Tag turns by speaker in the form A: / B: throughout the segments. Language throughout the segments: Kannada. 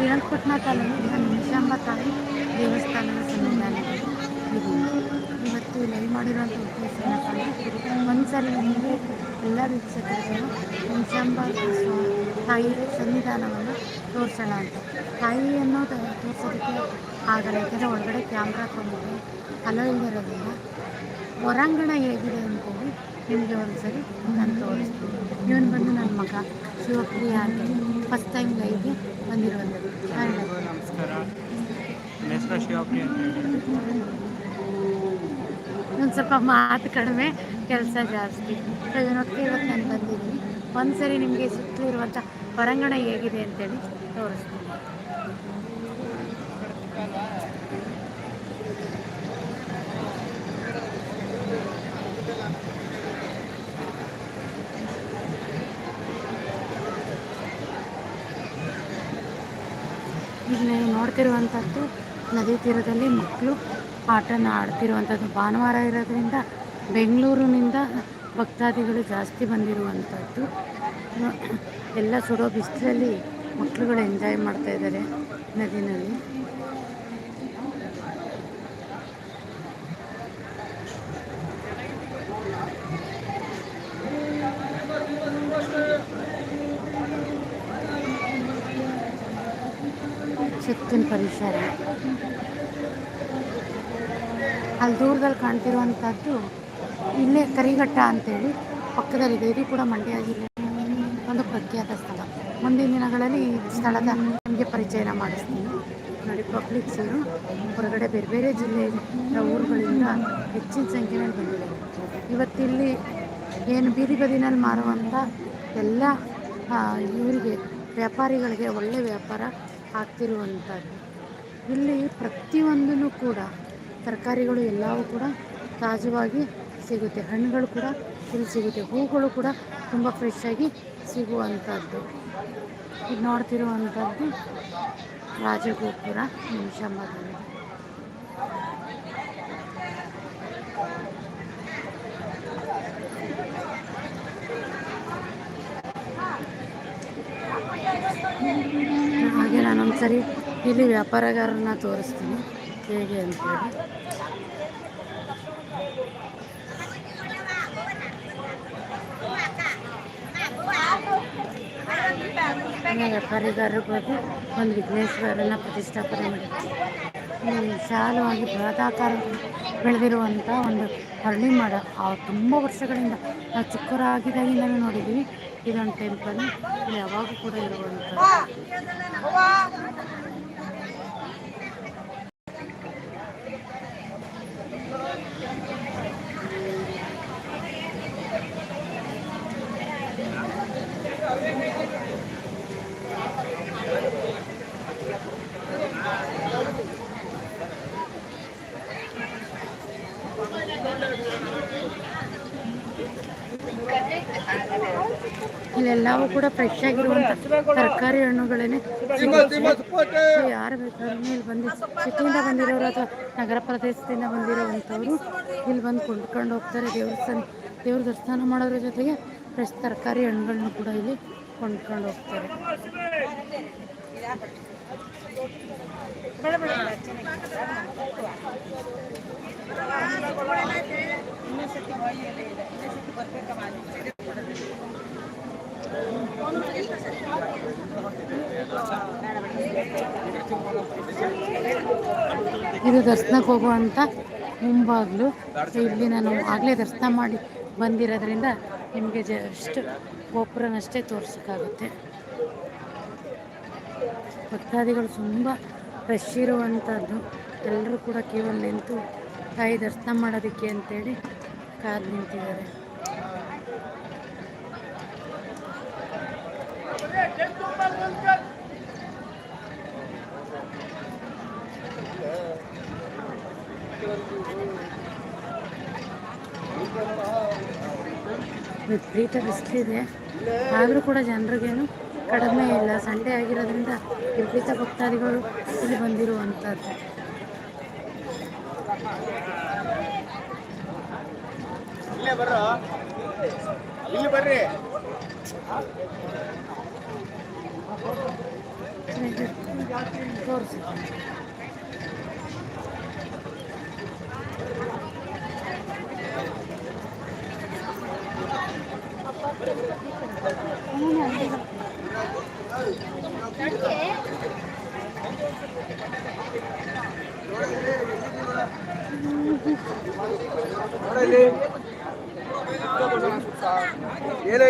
A: ಶ್ರೀರಂಗಪಟ್ಟಣ ತಾಲೂಕಿನ ನಿಮಿಷಾಂಬ ತಾಯಿ ದೇವಸ್ಥಾನದ ಸನ್ನಿಧಾನದಲ್ಲಿ ಇವತ್ತು ಲೈವ್ ಮಾಡಿರುವಂಥ ಉದ್ದೇಶ ಏನಪ್ಪ ಅಂದರೆ ಒಂದ್ಸಲ ನಿಮಗೆ ಎಲ್ಲ ವೀಕ್ಷಕರಿಗೂ ನಿಮಿಷಾಂಬ ತಾಯಿ ಸನ್ನಿಧಾನವನ್ನು ತೋರಿಸೋಣ ಅಂತ ತಾಯಿಯನ್ನು ತೋರಿಸೋದಕ್ಕೆ ಆಗಲ್ಲ ಯಾಕೆಂದರೆ ಒಳಗಡೆ ಕ್ಯಾಮ್ರಾ ತೊಗೊಂಡು ಅಲೋ ಇಲ್ಲದಿರೋದ್ರಿಂದ ಹೊರಾಂಗಣ ಹೇಗಿದೆ ಅಂತೇಳಿ ನಿಮಗೆ ಒಂದ್ಸರಿ ನಾನು ತೋರಿಸ್ತೀನಿ. ಇವನು ಬಂದು ನನ್ನ ಮಗ ಶಿವಪ್ರಿಯ ಅಂತ. ಫಸ್ಟ್ ಟೈಮ್ ಲೈವ್ಗೆ ಬಂದಿರುವಂಥದ್ದು.
B: ನಮಸ್ಕಾರ.
A: ಒಂದು ಸ್ವಲ್ಪ ಮಾತು ಕಡಿಮೆ ಕೆಲಸ ಜಾಸ್ತಿ. ಇವನೊಟ್ಟಿಗೆ ಇವತ್ತು ನಾನು ಬಂದಿದ್ದೀನಿ. ಒಂದು ಸರಿ ನಿಮಗೆ ಸುತ್ತಲಿರುವಂಥ ಹೊರಾಂಗಣ ಹೇಗಿದೆ ಅಂತೇಳಿ ತೋರಿಸ್ತೀನಿ. ಈಗ ನೀವು ನೋಡ್ತಿರುವಂಥದ್ದು ನದಿ ತೀರದಲ್ಲಿ ಮಕ್ಕಳು ಆಟನ ಆಡ್ತಿರುವಂಥದ್ದು. ಭಾನುವಾರ ಇರೋದ್ರಿಂದ ಬೆಂಗಳೂರಿನಿಂದ ಭಕ್ತಾದಿಗಳು ಜಾಸ್ತಿ ಬಂದಿರುವಂಥದ್ದು. ಎಲ್ಲ ಸುಡೋ ಬಿಸಿಲಲ್ಲಿ ಮಕ್ಕಳುಗಳು ಎಂಜಾಯ್ ಮಾಡ್ತಾ ಇದ್ದಾರೆ ನದಿನಲ್ಲಿ. ಸುತ್ತಿನ ಪರಿಸರ. ಅಲ್ಲಿ ದೂರದಲ್ಲಿ ಕಾಣ್ತಿರುವಂಥದ್ದು ಇಲ್ಲೇ ಕರಿಘಟ್ಟ ಅಂತೇಳಿ ಪಕ್ಕದಲ್ಲಿದೆ ಇದು. ಕೂಡ ಮಂಡ್ಯ ಜಿಲ್ಲೆ ಒಂದು ಪ್ರಖ್ಯಾತ ಸ್ಥಳ. ಮುಂದಿನ ದಿನಗಳಲ್ಲಿ ಈ ಸ್ಥಳದ ನಿಮಗೆ ಪರಿಚಯನ ಮಾಡಿಸ್ತೀನಿ. ನೋಡಿ ಪಬ್ಲಿಕ್ಸರು ಹೊರಗಡೆ ಬೇರೆ ಬೇರೆ ಜಿಲ್ಲೆಯ ಊರುಗಳಿಂದ ಹೆಚ್ಚಿನ ಸಂಖ್ಯೆಯಲ್ಲಿ ಬಂದಿದ್ದಾರೆ ಇವತ್ತಿಲ್ಲಿ ಏನು ಬೀದಿ ಬದಿನಲ್ಲಿ ಮಾರುವಂಥ ಎಲ್ಲ ಇವರಿಗೆ ವ್ಯಾಪಾರಿಗಳಿಗೆ ಒಳ್ಳೆಯ ವ್ಯಾಪಾರ ಆಗ್ತಿರುವಂಥದ್ದು ಇಲ್ಲಿ ಪ್ರತಿಯೊಂದೂ ಕೂಡ ತರಕಾರಿಗಳು ಎಲ್ಲವೂ ಕೂಡ ತಾಜವಾಗಿ ಸಿಗುತ್ತೆ. ಹಣ್ಣುಗಳು ಕೂಡ ಇಲ್ಲಿ ಸಿಗುತ್ತೆ. ಹೂಗಳು ಕೂಡ ತುಂಬ ಫ್ರೆಶ್ ಆಗಿ ಸಿಗುವಂಥದ್ದು. ಇದು ನೋಡ್ತಿರುವಂಥದ್ದು ರಾಜಗೋಪುರ ನಿಮಿಷಂಬದಲ್ಲಿ ಹಾಗೆ ನಾನೊಂದ್ಸರಿ ಇಲ್ಲಿ ವ್ಯಾಪಾರಗಾರರನ್ನ ತೋರಿಸ್ತೀನಿ. ಹೇಗೆ ಅಂತೇಳಿ. ಇನ್ನು ವ್ಯಾಪಾರಿಗಾರರ ಬಗ್ಗೆ ಒಂದು ವಿಘ್ನೇಶ್ವರನ ಪ್ರತಿಷ್ಠಾಪನೆ ಮಾಡಿದ್ದಾರೆ ವಿಶಾಲವಾಗಿ ಬೃಹದಾಕಾರ ಬೆಳೆದಿರುವಂಥ ಒಂದು ಹರಳಿ ಮರ ಆ ತುಂಬ ವರ್ಷಗಳಿಂದ ನಾವು ಚಿಕ್ಕವರಾಗಿದ್ದಾಗಿಂದಲೂ ನೋಡಿದ್ದೀವಿ ಇದೊಂದು ಟೆಂಪಲ್ ಇಲ್ಲಿ ಯಾವಾಗೂ ಕೂಡ ಇರುವಂಥದ್ದು. ಇಲ್ಲೆಲ್ಲವೂ ಕೂಡ ಫ್ರೆಶ್ ಆಗಿರುವಂಥ ತರಕಾರಿ ಹಣ್ಣುಗಳನ್ನೇ. ಯಾರು ಬೇಕಾದ್ರೂ ಇಲ್ಲಿ ಬಂದು ಸಿಟಿಯಿಂದ ಬಂದಿರೋರು ಅಥವಾ ನಗರ ಪ್ರದೇಶದಿಂದ ಬಂದಿರೋವಂಥವ್ರು ಇಲ್ಲಿ ಬಂದು ಕೊಂಡ್ಕೊಂಡು ಹೋಗ್ತಾರೆ. ದೇವಸ್ಥಾನ ದೇವ್ರ ದರ್ಶನ ಮಾಡೋದ್ರ ಜೊತೆಗೆ ಫ್ರೆಶ್ ತರಕಾರಿ ಹಣ್ಣುಗಳನ್ನ ಕೂಡ ಇಲ್ಲಿ ಕೊಂಡ್ಕೊಂಡು ಹೋಗ್ತಾರೆ. ಇದು ದರ್ಶನಕ್ಕೆ ಹೋಗುವಂತ ಮುಂಬಾಗ್ಲು. ಇಲ್ಲಿ ನಾನು ಆಗಲೇ ದರ್ಶನ ಮಾಡಿ ಬಂದಿರೋದ್ರಿಂದ ನಿಮಗೆ ಜಸ್ಟ್ ಗೋಪುರನಷ್ಟೇ ತೋರ್ಸೋಕ್ಕಾಗುತ್ತೆ. ಭಕ್ತಾದಿಗಳು ತುಂಬ ರಶ್ ಇರುವಂಥದ್ದು ಎಲ್ಲರೂ ಕೂಡ ಕೇವಲ ನಿಂತು ತಾಯಿ ದರ್ಶನ ಮಾಡೋದಕ್ಕೆ ಅಂತೇಳಿ ಕಾದು ನಿಂತಿದ್ದಾರೆ. ವಿಪರೀತ ಬಿಸಿಲಿದೆ ಆದರೂ ಕೂಡ ಜನರಿಗೇನು ಕಡಿಮೆ ಇಲ್ಲ. ಸಂಡೇ ಆಗಿರೋದ್ರಿಂದ ವಿಪರೀತ ಭಕ್ತಾದಿಗಳು ಇಲ್ಲಿ ಬಂದಿರುವಂಥದ್ದು
C: ಇಲ್ಲೇ ಬರ್ರೋ.
A: ತೋರಿಸಿ
C: ಏನೋ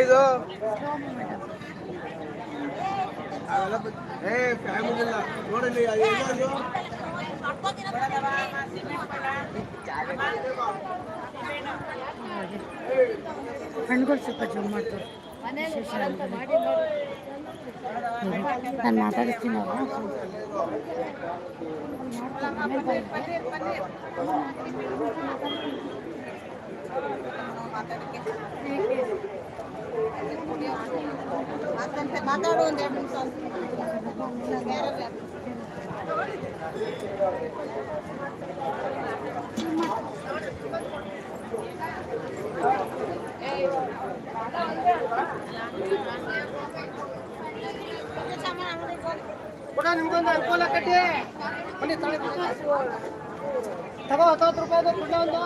C: ಅವೆಲ್ಲ ಬ- ಏ ಫ್ಯಾಮಿಲಿ ಇಲ್ಲ ನೋಡಲಿ ಅದು
A: ಹಣ್ಣುಗಳು ಸ್ವಲ್ಪ ಜೂಮ್ ಮಾಡ್ತಾರೆ ನಾನು ಮಾತಾಡ್ತೀನಿ ಅವ್ರ
D: ಮಾತಾಡು ಒಂದು ಎರಡು ನಿಮಿಷ
C: ಕೂಡ, ನಿಮ್ಗೊಂದು ಅನುಕೂಲ ಕಟ್ಟಿ ಬನ್ನಿ ತಗೊಳ್ಳಿ ತಗೋ ಹತ್ತು ರೂಪಾಯಿ ಕುಡ್ಲ ಒಂದು.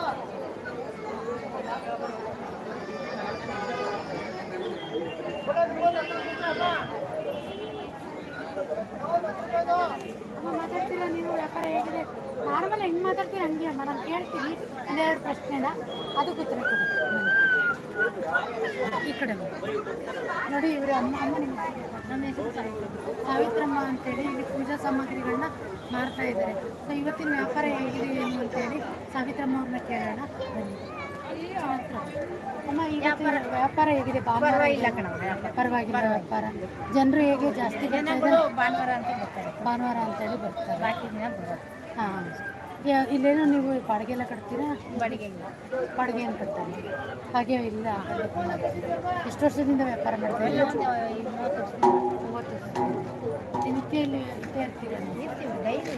A: ಮಾತಾಡ್ತೀರಾ ನೀವು ವ್ಯಾಪಾರ ಹೇಗಿದೆ ನಾರ್ಮಲ್ ಹೆಂಗೆ ಮಾತಾಡ್ತೀರಾ ಹಂಗೆ ಮೇಡಮ್ ಕೇಳ್ತೀನಿ. ಒಂದೆರಡು ಪ್ರಶ್ನೆನ? ಅದಕ್ಕೆ ಉತ್ತರ ಕೊಡಿ. ಈ ಕಡೆ ನೋಡಿ ಇವರು ಅಮ್ಮ ಅಮ್ಮ ನಿಮ್ಮ? ನಮ್ಮ ಹೆಸರು ಸಾವಿತ್ರ ಸಾವಿತ್ರಮ್ಮ ಅಂತೇಳಿ ಇಲ್ಲಿ ಪೂಜಾ ಸಾಮಗ್ರಿಗಳನ್ನ ಮಾರ್ತಾ ಇದ್ದಾರೆ. ಸೊ ಇವತ್ತಿನ ವ್ಯಾಪಾರ ಹೇಗಿದೆ, ಏನು ಅಂತೇಳಿ ಸಾವಿತ್ರಮ್ಮ ಅವ್ರನ್ನ ಕೇಳೋಣ. ಬನ್ನಿ. ಅಮ್ಮ ಈ ವ್ಯಾಪಾರ ಹೇಗಿದೆ? ಭಾನುವಾರ ಇಲ್ಲ ಕಣ ಪರವಾಗಿಲ್ಲ ವ್ಯಾಪಾರ. ಜನರು ಹೇಗೆ ಜಾಸ್ತಿ ಇದ್ದಾರೆ?
D: ಭಾನುವಾರ ಅಂತ ಬರ್ತಾರೆ.
A: ಭಾನುವಾರ ಅಂತೇಳಿ ಬರ್ತಾರೆ.
D: ಬಾಕಿ ದಿನ ಬರೋದು
A: ಹಾಂ ಇಲ್ಲೇನೋ ನೀವು ಬಾಡಿಗೆ ಎಲ್ಲ ಕಟ್ತೀರಾ?
D: ಬಾಡಿಗೆ ಇಲ್ಲ.
A: ಬಾಡಿಗೆ ಏನು ಕಟ್ತಾರೆ? ಹಾಗೆ ಇಲ್ಲ. ಎಷ್ಟು ವರ್ಷದಿಂದ ವ್ಯಾಪಾರ ಮಾಡ್ತಾರೆ ಮೂವತ್ತು ವರ್ಷ ನಿತ್ಯ ಇಲ್ಲಿ ಇದ್ದೇ ಇರ್ತೀರಾ
D: ಡೈಲಿ.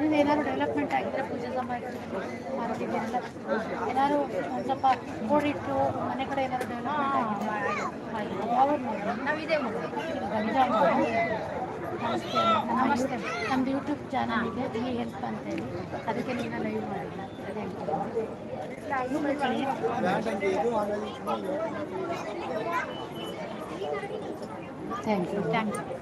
A: ನೀವು ಏನಾದ್ರು ಡೆವಲಪ್ಮೆಂಟ್ ಆಗಿದ್ರೆ ಪೂಜೆ ಸಾಮಗ್ರಿ ಮಾಡ್ತಿದ್ದೀರಲ್ಲ ಏನಾದ್ರು ಒಂದು ಸ್ವಲ್ಪ ಕೋಡಿಟ್ಟು ಮನೆ ಕಡೆ ಏನಾದ್ರು ಡೆವಲಪ್ಮೆಂಟ್ ಆಗಿದೆ ಯಾವ
D: ನಾವು ಇದೇ ಮಾಡೋದು
A: ಗಂಜಾಮ ನಮಸ್ತೆ ನಮಸ್ತೆ. ನಮ್ದು ಯೂಟ್ಯೂಬ್ ಚಾನಲ್ ಇದೆ. ಈ ಹೆಲ್ಪ್ ಅಂತೇಳಿ ಅದಕ್ಕೆ ನಿನ್ನ ಲೈವ್ ಮಾಡಿಲ್ಲ. ಅದೇ ಥ್ಯಾಂಕ್ ಯು ಥ್ಯಾಂಕ್ ಯು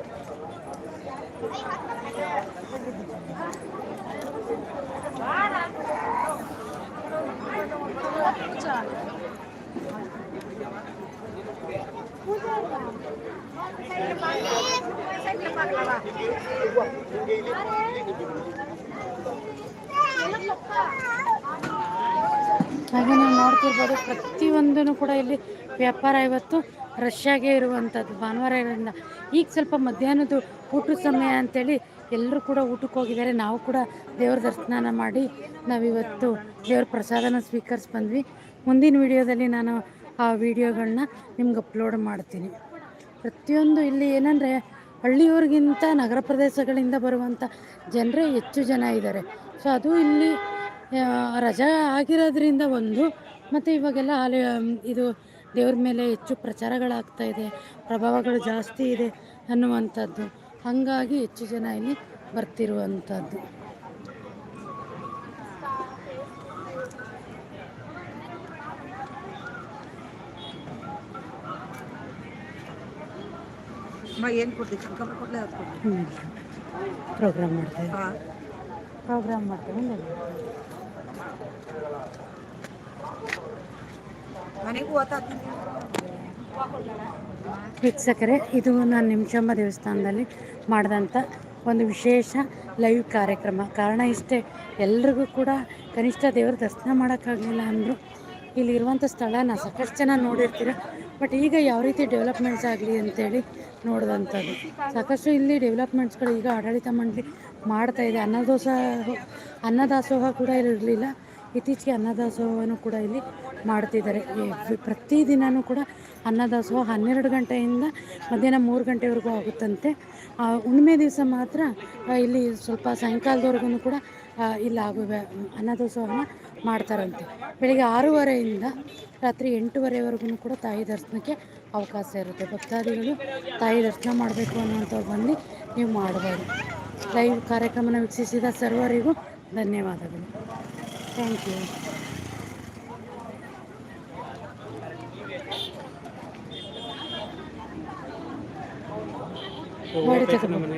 A: ಹಾಗೆ ನಾವು ನೋಡ್ತಿರ್ಬೋದು ಪ್ರತಿಯೊಂದೂ ಕೂಡ ಇಲ್ಲಿ ವ್ಯಾಪಾರ ಇವತ್ತು ರಷ್ಯಾಗೆ ಇರುವಂಥದ್ದು ಭಾನುವಾರ ಇರೋದ್ರಿಂದ ಈಗ ಸ್ವಲ್ಪ ಮಧ್ಯಾಹ್ನದ ಊಟದ ಸಮಯ ಅಂತೇಳಿ ಎಲ್ಲರೂ ಕೂಡ ಊಟಕ್ಕೆ ಹೋಗಿದ್ದಾರೆ. ನಾವು ಕೂಡ ದೇವ್ರ ದರ್ಶನ ಮಾಡಿ ನಾವಿವತ್ತು ದೇವ್ರ ಪ್ರಸಾದನ ಸ್ವೀಕರಿಸಿ ಬಂದ್ವಿ ಮುಂದಿನ ವಿಡಿಯೋದಲ್ಲಿ ನಾನು ಆ ವಿಡಿಯೋಗಳನ್ನ ನಿಮ್ಗೆ ಅಪ್ಲೋಡ್ ಮಾಡ್ತೀನಿ. ಪ್ರತಿಯೊಂದು ಇಲ್ಲಿ ಏನಂದರೆ ಹಳ್ಳಿಯವ್ರಿಗಿಂತ ನಗರ ಪ್ರದೇಶಗಳಿಂದ ಬರುವಂಥ ಜನರೇ ಹೆಚ್ಚು ಜನ ಇದ್ದಾರೆ. ಸೊ ಅದು ಇಲ್ಲಿ ರಜಾ ಆಗಿರೋದ್ರಿಂದ ಒಂದು, ಮತ್ತು ಇವಾಗೆಲ್ಲ ಆಲಯ, ಇದು ದೇವ್ರ ಮೇಲೆ ಹೆಚ್ಚು ಪ್ರಚಾರಗಳಾಗ್ತಾ ಇದೆ, ಪ್ರಭಾವಗಳು ಜಾಸ್ತಿ ಇದೆ ಅನ್ನುವಂಥದ್ದು. ಹಾಗಾಗಿ ಹೆಚ್ಚು ಜನ ಇಲ್ಲಿ ಬರ್ತಿರುವಂಥದ್ದು. ಪ್ರೋಗ್ರಾಮ್ ಮಾಡ್ತೇವೆ ಪ್ರೋಗ್ರಾಮ್ ಮಾಡ್ತೇವೆ
D: ಮನೆಗೂ ಓದ್ತೀನಿ
A: ವೀಕ್ಷಕರೇ, ಇದು ನಾನು ನಿಮಿಷಮ್ಮ ದೇವಸ್ಥಾನದಲ್ಲಿ ಮಾಡಿದಂಥ ಒಂದು ವಿಶೇಷ ಲೈವ್ ಕಾರ್ಯಕ್ರಮ. ಕಾರಣ ಇಷ್ಟೇ, ಎಲ್ರಿಗೂ ಕೂಡ ಕನಿಷ್ಠ ದೇವರ ದರ್ಶನ ಮಾಡೋಕ್ಕಾಗಲಿಲ್ಲ ಅಂದರು ಇಲ್ಲಿರುವಂಥ ಸ್ಥಳನ ಸಾಕಷ್ಟು ಜನ ನೋಡಿರ್ತೀರ, ಬಟ್ ಈಗ ಯಾವ ರೀತಿ ಡೆವಲಪ್ಮೆಂಟ್ಸ್ ಆಗಲಿ ಅಂತೇಳಿ ನೋಡಿದಂಥದ್ದು ಸಾಕಷ್ಟು ಇಲ್ಲಿ ಡೆವಲಪ್ಮೆಂಟ್ಸ್ಗಳು ಈಗ ಆಡಳಿತ ಮಂಡಳಿ ಮಾಡ್ತಾಯಿದೆ ಅನ್ನದೋಸ ಅನ್ನದಾಸೋಹ ಅನ್ನದಾಸೋಹ ಕೂಡ ಇರಲಿಲ್ಲ. ಇತ್ತೀಚೆಗೆ ಅನ್ನದಾಸೋಹವನ್ನು ಕೂಡ ಇಲ್ಲಿ ಮಾಡ್ತಿದ್ದಾರೆ. ಪ್ರತಿದಿನವೂ ಕೂಡ ಅನ್ನದಾಸೋಹ ಹನ್ನೆರಡು ಗಂಟೆಯಿಂದ ಮಧ್ಯಾಹ್ನ ಮೂರು ಗಂಟೆವರೆಗೂ ಆಗುತ್ತಂತೆ. ಹುಣ್ಣಿಮೆ ದಿವಸ ಮಾತ್ರ ಇಲ್ಲಿ ಸ್ವಲ್ಪ ಸಾಯಂಕಾಲದವರೆಗೂ ಕೂಡ ಇಲ್ಲಿ ಆಗು ಅನ್ನದಾಸೋಹನ ಮಾಡ್ತಾರಂತೆ. ಬೆಳಿಗ್ಗೆ ಆರೂವರೆಯಿಂದ ರಾತ್ರಿ ಎಂಟೂವರೆವರೆಗೂ ಕೂಡ ತಾಯಿ ದರ್ಶನಕ್ಕೆ ಅವಕಾಶ ಇರುತ್ತೆ. ಭಕ್ತಾದಿಗಳು ತಾಯಿ ದರ್ಶನ ಮಾಡಬೇಕು ಅನ್ನುವಂಥವ್ರು ಬಂದು ನೀವು ಮಾಡಬಹುದು ಲೈವ್ ಕಾರ್ಯಕ್ರಮನ ವೀಕ್ಷಿಸಿದ ಸರ್ವರಿಗೂ ಧನ್ಯವಾದಗಳು. ಥ್ಯಾಂಕ್ ಯು
B: ಹೋಗ್ಬೇಕು ನಮ್ಮ ಮನೆ